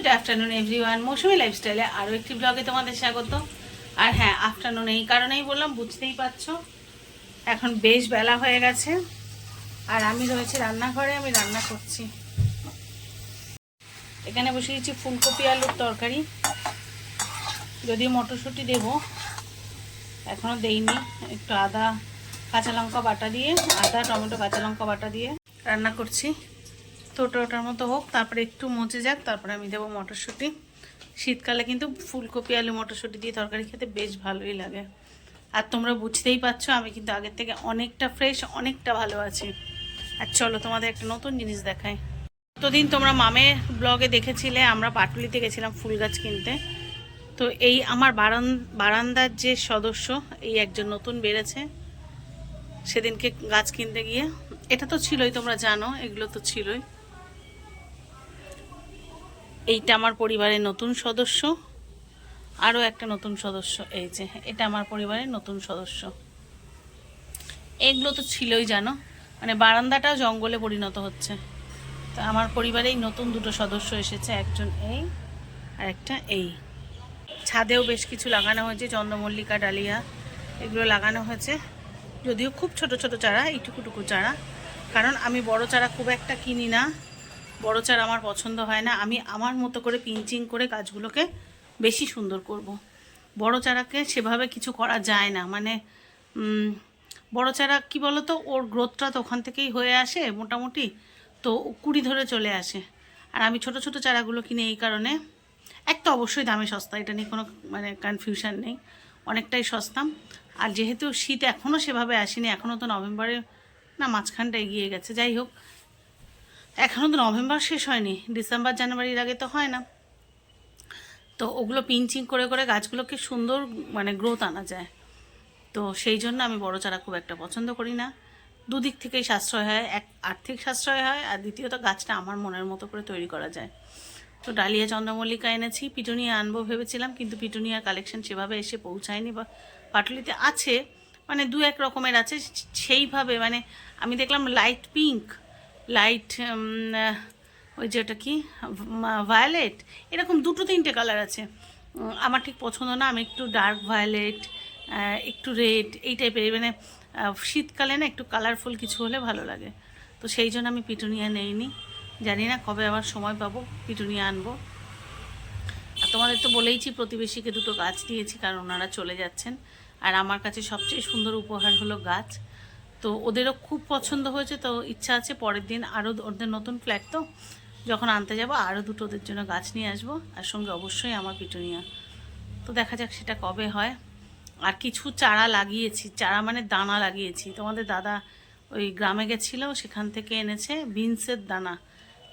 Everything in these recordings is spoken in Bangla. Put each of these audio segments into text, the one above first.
গুড আফটারনুন এভরিওয়ান মৌসুমি লাইফস্টাইলে আরও একটি ব্লগে তোমাদের স্বাগত। আর হ্যাঁ আফটারনুন এই কারণেই বললাম, বুঝতেই পারছ, এখন বেশ বেলা হয়ে গেছে। আর আমি রয়েছি রান্নাঘরে, আমি রান্না করছি। এখানে বসিয়েছি ফুলকপি, আলুর তরকারি। যদিও মটরশুঁটি দেব এখনও দেইনি, একটু আদা, কাঁচা লঙ্কা বাটা দিয়ে, আদা, টমেটো, কাঁচা লঙ্কা বাটা দিয়ে রান্না করছি। ওটা ওটার মতো হোক, তারপরে একটু মচে যাক, তারপরে আমি দেবো মটরশুঁটি। শীতকালে কিন্তু ফুলকপি, আলু, মটরশুঁটি দিয়ে তরকারি খেতে বেশ ভালোই লাগে। আর তোমরা বুঝতেই পারছ, আমি কিন্তু আগের থেকে অনেকটা ফ্রেশ অনেকটা ভালো আছি। আর চলো তোমাদের একটা নতুন জিনিস দেখাই। কতদিন তোমরা মামের ব্লগে দেখেছিলে, আমরা পাটুলিতে গেছিলাম ফুল গাছ কিনতে। তো এই আমার বারান, বারান্দার যে সদস্য, এই একজন নতুন বেড়েছে। সেদিনকে গাছ কিনতে গিয়ে, এটা তো ছিলই, তোমরা জানো, এগুলো তো ছিলই। এইটা আমার পরিবারের নতুন সদস্য। আরও একটা নতুন সদস্য, এই যে, এটা আমার পরিবারের নতুন সদস্য। এগুলো তো ছিলই জানো মানে বারান্দাটাও জঙ্গলে পরিণত হচ্ছে। তো আমার পরিবারেই নতুন দুটো সদস্য এসেছে, একজন এই আর একটা এই। ছাদেও বেশ কিছু লাগানো হয়েছে, চন্দ্রমল্লিকা, ডালিয়া, এগুলো লাগানো হয়েছে। যদিও খুব ছোট ছোট চারা, এইটুকুটুকু চারা। কারণ আমি বড় চারা খুব একটা কিনি না। বড় চারা আমার পছন্দ হয় না, আমি আমার মতো করে পিঞ্চিং করে গাছগুলোকে বেশি সুন্দর করব। বড় চারাকে সেভাবে কিছু করা যায় না মানে বড় চারা কি বলো তো ওর গ্রোথটা তো ওখান থেকেই হয়ে আসে মোটামুটি, তো কুড়ি ধরে চলে আসে আর আমি ছোট ছোট চারাগুলো কিনে এই কারণে, এক তো অবশ্যই দামে সস্তা, এটা নিয়ে কোনো মানে কনফিউশন নেই, অনেকটাই সস্তা আর যেহেতু শীত এখনও সেভাবে আসেনি এখনও তো নভেম্বরে না, মাঝখানটা এগিয়ে গেছে, যাই হোক এখনও তো নভেম্বর শেষ হয়নি, ডিসেম্বর, জানুয়ারির আগে তো হয় না। তো ওগুলো পিঞ্চিং করে করে গাছগুলোকে সুন্দর মানে গ্রোথ আনা যায়। তো সেই জন্য আমি বড় চারা খুব একটা পছন্দ করি না। দুদিক থেকেই সাশ্রয় হয়, এক আর্থিক সাশ্রয় হয়, আর দ্বিতীয়ত গাছটা আমার মনের মতো করে তৈরি করা যায়। তো ডালিয়া চন্দ্রমল্লিকা এনেছি, পিটুনিয়া আনব ভেবেছিলাম, কিন্তু পিটুনিয়ার কালেকশন সেভাবে এসে পৌঁছায়নি বা পাটুলিতে আছে মানে দু এক রকমের আছে সেইভাবে মানে আমি দেখলাম লাইট পিঙ্ক লাইট ওই যে ওটা কি? ভায়োলেট? এরকম দুটো তিনটে কালার আছে। আমার ঠিক পছন্দ না, আমি একটু ডার্ক ভায়োলেট একটু রেড, এই টাইপের। মানে শীতকালে না একটু কালারফুল কিছু হলে ভালো লাগে। তো সেই জন্য আমি পিটুনিয়া নেইনি। জানি না কবে আবার সময় পাবো পিটুনিয়া আনব। আর তোমাদের তো বলেইছি প্রতিবেশীকে দুটো গাছ দিয়েছি, কারণ ওনারা চলে যাচ্ছেন। আর আমার কাছে সবচেয়ে সুন্দর উপহার হলো গাছ। তো ওদেরও খুব পছন্দ হয়েছে, তো ইচ্ছা আছে পরের দিন আরও ওদের নতুন ফ্ল্যাট তো যখন আনতে যাব, আরও দুটো ওদের জন্য গাছ নিয়ে আসব, আর সঙ্গে অবশ্যই আমার পিটুনিয়া। তো দেখা যাক সেটা কবে হয়। আর কিছু চারা লাগিয়েছি, চারা মানে দানা লাগিয়েছি। তোমাদের দাদা ওই গ্রামে গেছিল, সেখান থেকে এনেছে বিনসের দানা।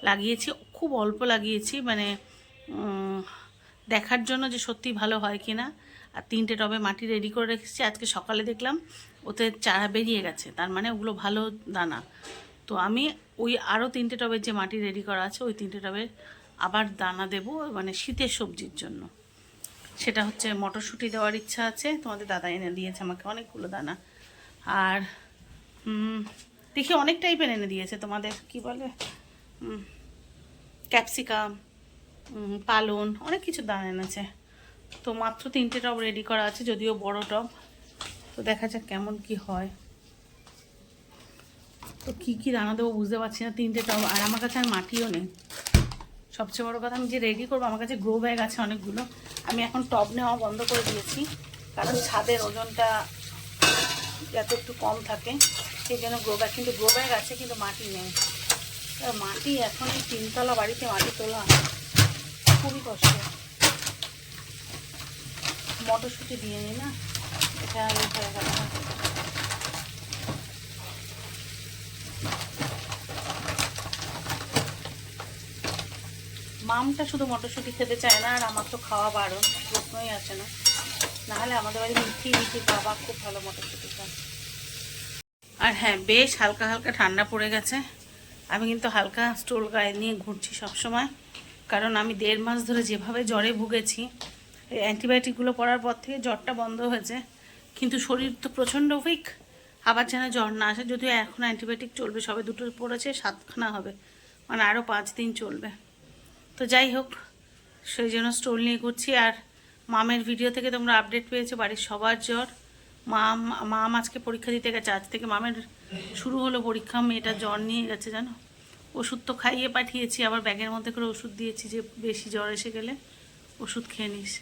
লাগিয়েছি, খুব অল্প লাগিয়েছি মানে দেখার জন্য যে সত্যি ভালো হয় কি না আর তিনটে টবে মাটি রেডি করে রেখেছি, আজকে সকালে দেখলাম ওতে চারা বেরিয়ে গেছে, তার মানে ওগুলো ভালো দানা। তো আমি ওই আরও তিনটে টবের যে মাটি রেডি করা আছে, ওই তিনটে টবে আবার দানা দেব মানে শীতের সবজির জন্য। সেটা হচ্ছে মটরশুঁটি দেওয়ার ইচ্ছা আছে, তোমাদের দাদা এনে দিয়েছে আমাকে অনেকগুলো দানা। আর দেখি অনেক টাইপের এনে দিয়েছে তোমাদের, কি বলে? ক্যাপসিকাম পালন, অনেক কিছু দানা এনেছে। তো মাত্র তিনটে টব রেডি করা আছে, যদিও বড় টব। তো দেখা যাক কেমন কি হয়। তো কি কি দানা দেবো বুঝতে পারছি না, তিনটে টব আর আমার কাছে আর মাটিও নেই। সবচেয়ে বড় কথা আমি যে রেডি করব, আমার কাছে গ্রো ব্যাগ আছে অনেকগুলো। আমি এখন টব নেওয়া বন্ধ করে দিয়েছি, কারণ ছাদের ওজনটা যাতে একটু কম থাকে, সেই জন্য গ্রো ব্যাগ কিন্তু গ্রো ব্যাগ আছে, কিন্তু মাটি নেই। মাটি এখন এই তিনতলা বাড়িতে মাটি তোলা খুবই কষ্ট। মটরশুঁটি দিয়ে নিই না? মামটা শুধু মটরশুঁটি খেতে চায় না, আর আমার তো খাওয়া বারণ, প্রশ্নই আছে না। নাহলে আমাদের বাড়ি মিঠি মিঠি বাবা খুব ভালো মটরশুঁটি খায়। আর হ্যাঁ বেশ হালকা হালকা ঠান্ডা পড়ে গেছে। আমি কিন্তু হালকা স্টোল গায়ে নিয়ে ঘুরছি সবসময়, কারণ আমি দেড় মাস ধরে যেভাবে জ্বরে ভুগেছি অ্যান্টিবায়োটিকগুলো পড়ার পর থেকে জ্বরটা বন্ধ হয়েছে। কিন্তু শরীর তো প্রচণ্ড উইক আবার যেন জ্বর না আসে, যদিও এখন অ্যান্টিবায়োটিক চলবে, সবে দুটো পড়েছে, সাতখানা হবে। মানে আরও পাঁচ দিন চলবে। তো যাই হোক, সেই জন্য স্টোল নিয়ে ঘুরছি। আর মামের ভিডিও থেকে তোমরা আপডেট পেয়েছ, বাড়ির সবার জ্বর। মাম মাম আজকে পরীক্ষা দিতে গেছে। আজ থেকে মামের শুরু হলো পরীক্ষা। মেয়েটা জ্বর নিয়ে গেছে, জানো? ওষুধ তো খাইয়ে পাঠিয়েছি, আবার ব্যাগের মধ্যে করে ওষুধ দিয়েছি যে বেশি জ্বর এসে গেলে ওষুধ খেয়ে নিস।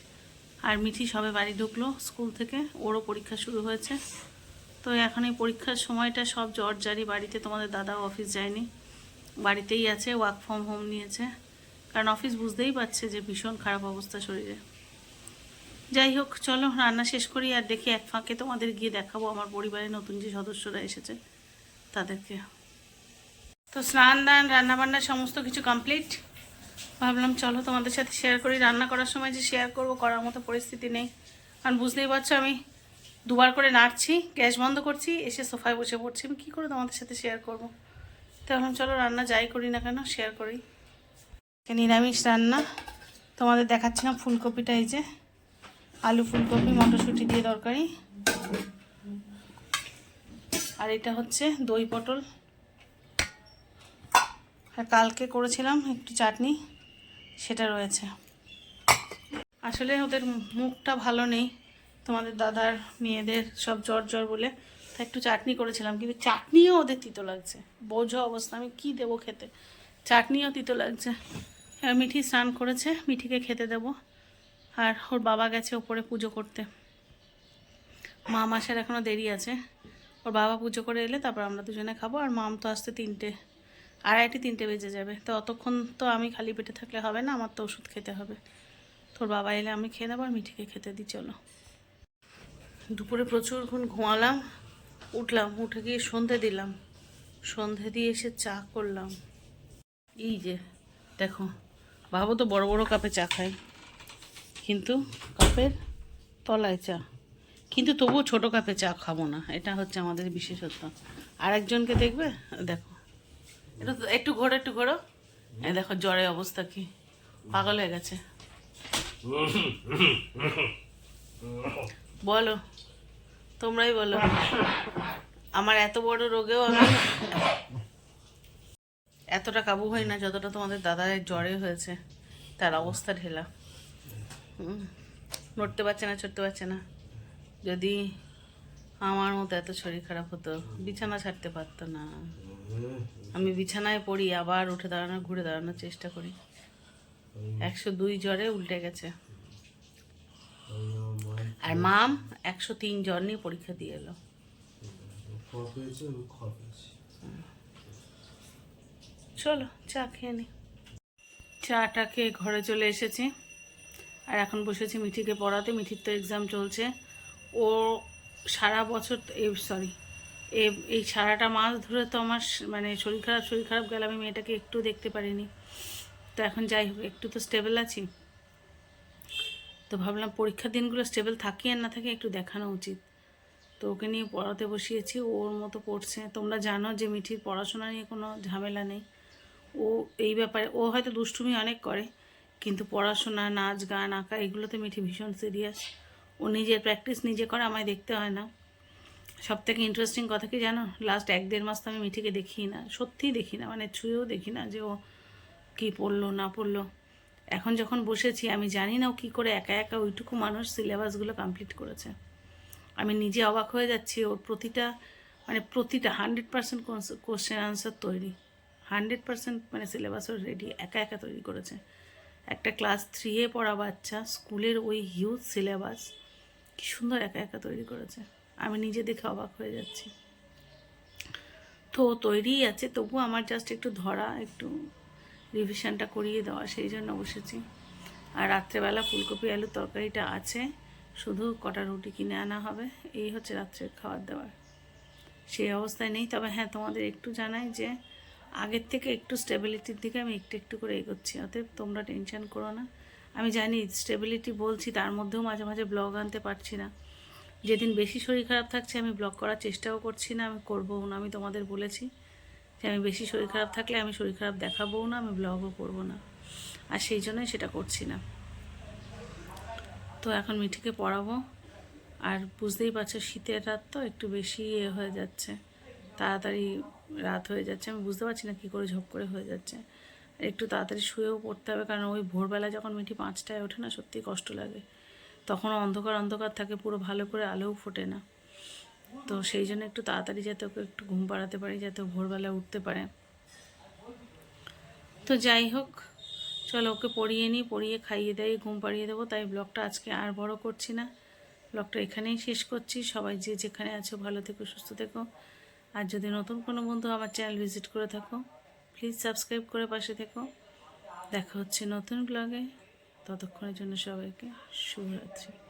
আর মিঠি সবে বাড়ি ঢুকলো স্কুল থেকে, ওরও পরীক্ষা শুরু হয়েছে। তো এখন এই পরীক্ষার সময়টা সব জ্বর জারি, বাড়িতে তোমাদের দাদাও অফিস যায়নি। বাড়িতেই আছে ওয়ার্ক ফ্রম হোম নিয়েছে। কারণ অফিস বুঝতেই পারছে যে ভীষণ খারাপ অবস্থা শরীরে। যাই হোক, চলো, রান্না শেষ করি আর দেখি এক ফাঁকে তোমাদের গিয়ে দেখাবো আমার পরিবারের নতুন যে সদস্যরা এসেছে তাদেরকে। তো স্নান দান, রান্নাবান্না সমস্ত কিছু কমপ্লিট ভাবলাম, চলো তোমাদের সাথে শেয়ার করি। রান্না করার সময় যে শেয়ার করব, করার মতো পরিস্থিতি নেই। কারণ বুঝতেই পারছ, আমি দুবার করে নাড়ছি, গ্যাস বন্ধ করছি, এসে সোফায় বসে পড়ছি। আমি কী করে তোমাদের সাথে শেয়ার করব? তো চলো রান্না যাই করি না কেন শেয়ার করি। নিরামিষ রান্না। তোমাদের দেখাচ্ছিলাম ফুলকপিটা, এই যে আলু ফুলকপি, মটরশুঁটি দিয়ে দরকারি আর এটা হচ্ছে দই পটল। আর কালকে করেছিলাম একটু চাটনি। সেটা রয়েছে। আসলে ওদের মুখটা ভালো নেই। তোমাদের দাদার মেয়েদের সব জ্বর জ্বর বলে। তাই একটু চাটনি করেছিলাম, কিন্তু চাটনিও ওদের তিতো লাগছে। বোঝো অবস্থা, আমি কি দেবো খেতে? চাটনিও তিতো লাগছে। মিঠি স্নান করেছে, মিঠিকে খেতে দেবো। আর ওর বাবা গেছে ওপরে পুজো করতে। মা মাসের এখনও দেরি আছে। ওর বাবা পুজো করে এলে তারপর আমরা দুজনে খাব। আর মাম তো আসতে তিনটে। আড়াইটে, তিনটে বেজে যাবে। তো অতক্ষণ তো আমি খালি পেটে থাকলে হবে না, আমার তো ওষুধ খেতে হবে। তোর বাবা এলে আমি খেয়ে নেব, আর মিঠিকে খেতে দিই চলো। দুপুরে প্রচুরক্ষণ ঘুমালাম, উঠলাম, উঠে গিয়ে সন্ধে দিলাম। সন্ধে দিয়ে এসে চা করলাম। এই যে, দেখো ভাবো তো বড় বড় কাপে চা খাই কিন্তু কাপের তলায় চা। কিন্তু তবুও ছোট কাপে চা খাব না, এটা হচ্ছে আমাদের বিশেষত্ব। আর একজনকে দেখবে, দেখো। একটু একটু ঘোরো একটু ঘোরো। এই দেখো, জ্বরের অবস্থা কি। পাগল হয়ে গেছে। বলো, তোমরাই বলো। আমার এত বড় রোগেও আমি এতটা কাবু হই না যতটা তোমাদের দাদার জ্বরে হয়েছে। তার অবস্থা ঢেলা। নড়তে পারছে না চড়তে পারছে না। যদি আমার মতো এত শরীর খারাপ হতো, বিছানা ছাড়তে পারতো না। আমি বিছানায় পড়ি আবার উঠে দাঁড়ানো ঘুরে দাঁড়ানোর চেষ্টা করি। একশো দুই জ্বরে উল্টে গেছে। আর মাম একশো তিন জ্বর নিয়ে পরীক্ষা দিয়ে এলো। চলো চা খেয়ে নি। চাটা খেয়ে ঘরে চলে এসেছি। আর এখন বসেছি মিঠিকে পড়াতে মিঠির তো এক্সাম চলছে। ও সারা বছর এই সরি এই সারাটা মাস ধরে তো আমার মানে শরীর খারাপ শরীর খারাপ গেলে আমি মেয়েটাকে একটু দেখতে পারিনি। তো এখন যাই হোক, একটু তো স্টেবল আছি। তো ভাবলাম পরীক্ষার দিনগুলো স্টেবল থাকি আর না থাকে একটু দেখানো উচিত। তো ওকে নিয়ে পড়াতে বসিয়েছি ওর মতো পড়ছে। তোমরা জানো যে মিঠির পড়াশোনা নিয়ে কোনো ঝামেলা নেই। ও এই ব্যাপারে, ও হয়তো দুষ্টুমি অনেক করে, কিন্তু পড়াশোনা, নাচ, গান, আঁকা, এগুলোতে মিঠি ভীষণ সিরিয়াস ও নিজের প্র্যাকটিস নিজে করে, আমায় দেখতে হয় না। সব থেকে ইন্টারেস্টিং কথা কি জানো? লাস্ট এক দেড় মাস তো আমি মিঠিকে দেখি না, সত্যিই দেখি না মানে ছুঁয়েও দেখি না যে ও কী পড়ল, না পড়ল। এখন যখন বসেছি, আমি জানি না ও কী করে একা একা ওইটুকু মানুষ সিলেবাসগুলো কমপ্লিট করেছে। আমি নিজে অবাক হয়ে যাচ্ছি, ওর প্রতিটা মানে প্রতিটা হান্ড্রেড পার্সেন্ট কোশ্চেন আনসার তৈরি। হান্ড্রেড পার্সেন্ট মানে সিলেবাস ওর রেডি একা একা তৈরি করেছে। একটা ক্লাস থ্রিয়ে পড়া বাচ্চা, স্কুলের ওই হিউজ সিলেবাস কি সুন্দর একা একা তৈরি করেছে। আমি নিজে দেখে অবাক হয়ে যাচ্ছি। তো তৈরিই আছে, তবু আমার জাস্ট একটু ধরা, একটু রিভিশনটা করিয়ে দেওয়া, সেই জন্য বসেছি। আর রাত্রেবেলা ফুলকপি, আলুর তরকারিটা আছে, শুধু কটা রুটি কিনে আনা হবে, এই হচ্ছে রাত্রের খাবার দাবার। সেই অবস্থায় নেই, তবে হ্যাঁ তোমাদের একটু জানাই যে আগের থেকে একটু স্টেবিলিটির দিকে আমি একটু একটু করে এগোচ্ছি, অতএব তোমরা টেনশন করো না। আমি জানি স্টেবিলিটি বলছি, তার মধ্যেও মাঝে মাঝে ব্লগ আনতে পারছি না। যেদিন বেশি শরীর খারাপ থাকছে, আমি ব্লগ করার চেষ্টাও করছি না, আমি করবও না, আমি তোমাদের বলেছি যে আমি বেশি শরীর খারাপ থাকলে আমি শরীর খারাপ দেখাবও না, আমি ব্লগও করব না। আর সেই জন্যই সেটা করছি না। তো এখন মিঠিকে পড়াবো। আর বুঝতেই পারছ, শীতের রাত তো একটু বেশি ইয়ে হয়ে যাচ্ছে। তাড়াতাড়ি রাত হয়ে যাচ্ছে। আমি বুঝতে পারছি না কী করে ঝপ করে হয়ে যাচ্ছে। একটু তাড়াতাড়ি শুয়েও পড়তে হবে, কারণ ওই ভোরবেলা যখন মিঠি পাঁচটায় ওঠে না সত্যি কষ্ট লাগে। তখনও অন্ধকার অন্ধকার থাকে, পুরো ভালো করে আলোও ফোটে না। তো সেই জন্য একটু তাড়াতাড়ি যাতে ওকে একটু ঘুম পাড়াতে পারি, যাতে ভোরবেলা উঠতে পারে। তো যাই হোক, চলো ওকে পড়িয়ে নিই, পড়িয়ে খাইয়ে দেয় ঘুম পাড়িয়ে দেবো। তাই ব্লগটা আজকে আর বড় করছি না। ব্লগটা এখানেই শেষ করছি। সবাই যে যেখানে আছো, ভালো থেকো, সুস্থ থেকো। আর যদি নতুন কোনো বন্ধু আমার চ্যানেল ভিজিট করে থাকো, প্লিজ সাবস্ক্রাইব করে পাশে থেকো। দেখা হচ্ছে নতুন ব্লগে। ততক্ষণের জন্য সবাইকে শুভরাত্রি।